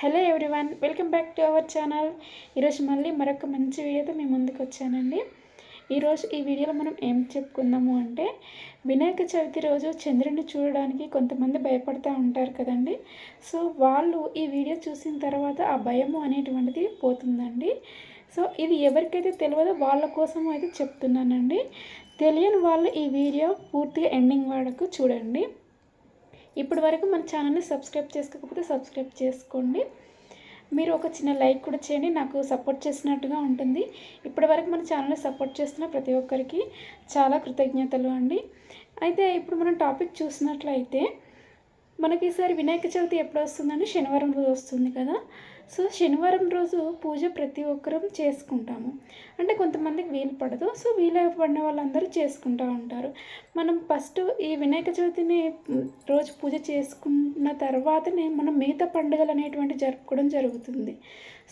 Hello everyone welcome back to our channel. ఈరోజు మళ్ళీ మరొక మంచి వీడియోతో మీ ముందుకు వచ్చానండి. ఈరోజు ఈ వీడియోలో మనం ఏం చెప్పుకుందాము అంటే వినాయక చవితి రోజు చంద్రుడిని చూడడానికి కొంతమంది భయపడుతూ ఉంటారు కదండి. సో వాళ్ళు ఈ వీడియో చూసిన తర్వాత ఆ భయము అనేటువంటిది పోతుందండి. సో ఇది ఎవరికైతే తెలియదో వాళ్ళ కోసం అయితే చెప్తున్నానండి. తెలియని వాళ్ళు ఈ వీడియో పూర్తిగా ఎండింగ్ వరకు చూడండి. ఇప్పటి వరకు మన ఛానల్ని సబ్స్క్రైబ్ చేసుకోకపోతే సబ్స్క్రైబ్ చేసుకోండి. మీరు ఒక చిన్న లైక్ కూడా చేయండి. నాకు సపోర్ట్ చేసినట్టుగా ఉంటుంది. ఇప్పటి వరకు మన ఛానల్ని సపోర్ట్ చేస్తున్న ప్రతి ఒక్కరికి చాలా కృతజ్ఞతలు అండి. అయితే ఇప్పుడు మనం టాపిక్ చూసినట్లయితే మనకి ఈసారి వినాయక చవితి ఎప్పుడు వస్తుందండి శనివారం రోజు వస్తుంది కదా. సో శనివారం రోజు పూజ ప్రతి ఒక్కరం చేసుకుంటాము. అంటే కొంతమందికి వీలు పడదు. సో వీలు పడిన వాళ్ళందరూ చేసుకుంటూ ఉంటారు. మనం ఫస్ట్ ఈ వినాయక చవితిని రోజు పూజ చేసుకున్న తర్వాతనే మనం మిగతా పండుగలు అనేటువంటి జరుపుకోవడం జరుగుతుంది.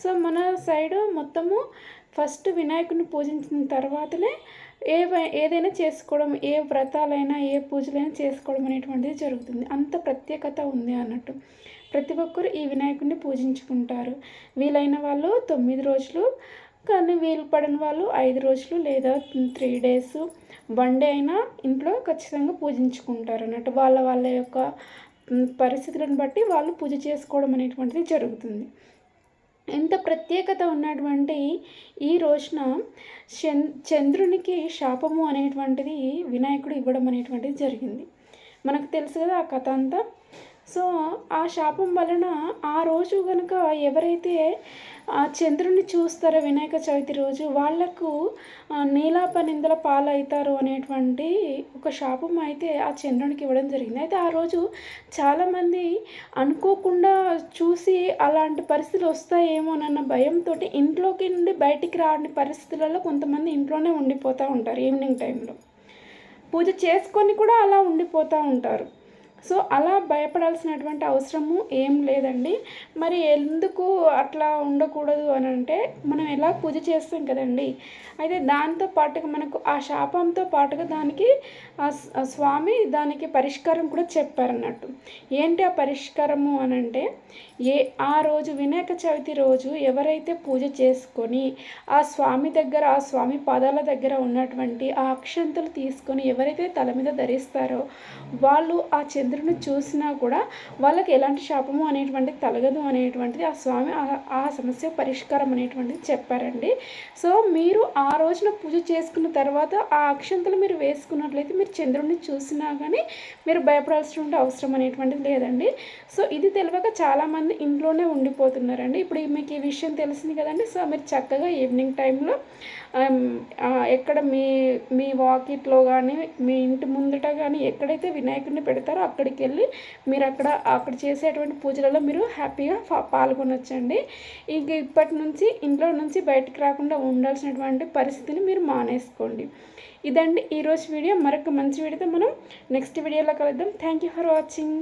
సో మన సైడు మొత్తము ఫస్ట్ వినాయకుడిని పూజించిన తర్వాతనే ఏ ఏదైనా చేసుకోవడం ఏ వ్రతాలైనా ఏ పూజలైనా చేసుకోవడం అనేటువంటిది జరుగుతుంది. అంత ప్రత్యేకత ఉంది అన్నట్టు. ప్రతి ఒక్కరు ఈ వినాయకుడిని పూజించుకుంటారు. వీలైన వాళ్ళు తొమ్మిది రోజులు కానీ వీలు పడిన వాళ్ళు ఐదు రోజులు లేదా త్రీ డేస్ వన్ డే అయినా ఇంట్లో ఖచ్చితంగా పూజించుకుంటారు అన్నట్టు. వాళ్ళ వాళ్ళ యొక్క పరిస్థితులను బట్టి వాళ్ళు పూజ చేసుకోవడం అనేటువంటిది జరుగుతుంది. ఇంత ప్రత్యేకత ఉన్నటువంటి ఈ రోజున చంద్రునికి శాపము అనేటువంటిది వినాయకుడు ఇవ్వడం అనేటువంటిది జరిగింది. మనకు తెలుసు కదా ఆ కథ అంతా. సో ఆ శాపం వలన ఆ రోజు కనుక ఎవరైతే ఆ చంద్రుని చూస్తారో వినాయక చవితి రోజు వాళ్ళకు నీలాప నిందల పాలవుతారు అనేటువంటి ఒక శాపం అయితే ఆ చంద్రునికి ఇవ్వడం జరిగింది. అయితే ఆ రోజు చాలామంది అనుకోకుండా చూసి అలాంటి పరిస్థితులు వస్తాయేమోనన్న భయంతో ఇంట్లోకి నుండి బయటికి రాని పరిస్థితులలో కొంతమంది ఇంట్లోనే ఉండిపోతూ ఉంటారు ఈవినింగ్ టైంలో. పూజ చేసుకొని కూడా అలా ఉండిపోతూ ఉంటారు. సో అలా భయపడాల్సినటువంటి అవసరము ఏం లేదండి. మరి ఎందుకు అట్లా ఉండకూడదు అని అంటే మనం ఎలా పూజ చేస్తాం కదండి. అయితే దాంతో పాటుగా మనకు ఆ శాపంతో పాటుగా దానికి ఆ స్వామి దానికి పరిష్కారం కూడా చెప్పారన్నట్టు. ఏంటి ఆ పరిష్కారము అని అంటే ఏ ఆ రోజు వినాయక చవితి రోజు ఎవరైతే పూజ చేసుకొని ఆ స్వామి దగ్గర ఆ స్వామి పాదాల దగ్గర ఉన్నటువంటి ఆ అక్షంతలు తీసుకొని ఎవరైతే తల మీద ధరిస్తారో వాళ్ళు ఆ చంద్రుని చూసినా కూడా వాళ్ళకి ఎలాంటి శాపము అనేటువంటిది తలగదు అనేటువంటిది ఆ స్వామి ఆ సమస్య పరిష్కారం అనేటువంటిది చెప్పారండి. సో మీరు ఆ రోజున పూజ చేసుకున్న తర్వాత ఆ అక్షంతలు మీరు వేసుకున్నట్లయితే మీరు చంద్రుడిని చూసినా కానీ మీరు భయపడాల్సిన అవసరం అనేటువంటిది లేదండి. సో ఇది తెలియక చాలామంది ఇంట్లోనే ఉండిపోతున్నారండి. ఇప్పుడు మీకు ఈ విషయం తెలిసింది కదండి. సో మీరు చక్కగా ఈవినింగ్ టైంలో ఎక్కడ మీ మీ వాకిట్లో కానీ మీ ఇంటి ముందట కానీ ఎక్కడైతే వినాయకుడిని పెడతారో అక్కడికి వెళ్ళి మీరు అక్కడ అక్కడ చేసేటువంటి పూజలలో మీరు హ్యాపీగా పాల్గొనొచ్చండి. ఇంక ఇప్పటి నుంచి ఇంట్లో నుంచి బయటకు రాకుండా ఉండాల్సినటువంటి పరిస్థితిని మీరు మానేసుకోండి. ఇదండి ఈరోజు వీడియో. మరొక మంచి వీడియోతో మనం నెక్స్ట్ వీడియోలో కలుద్దాం. Thank you for watching.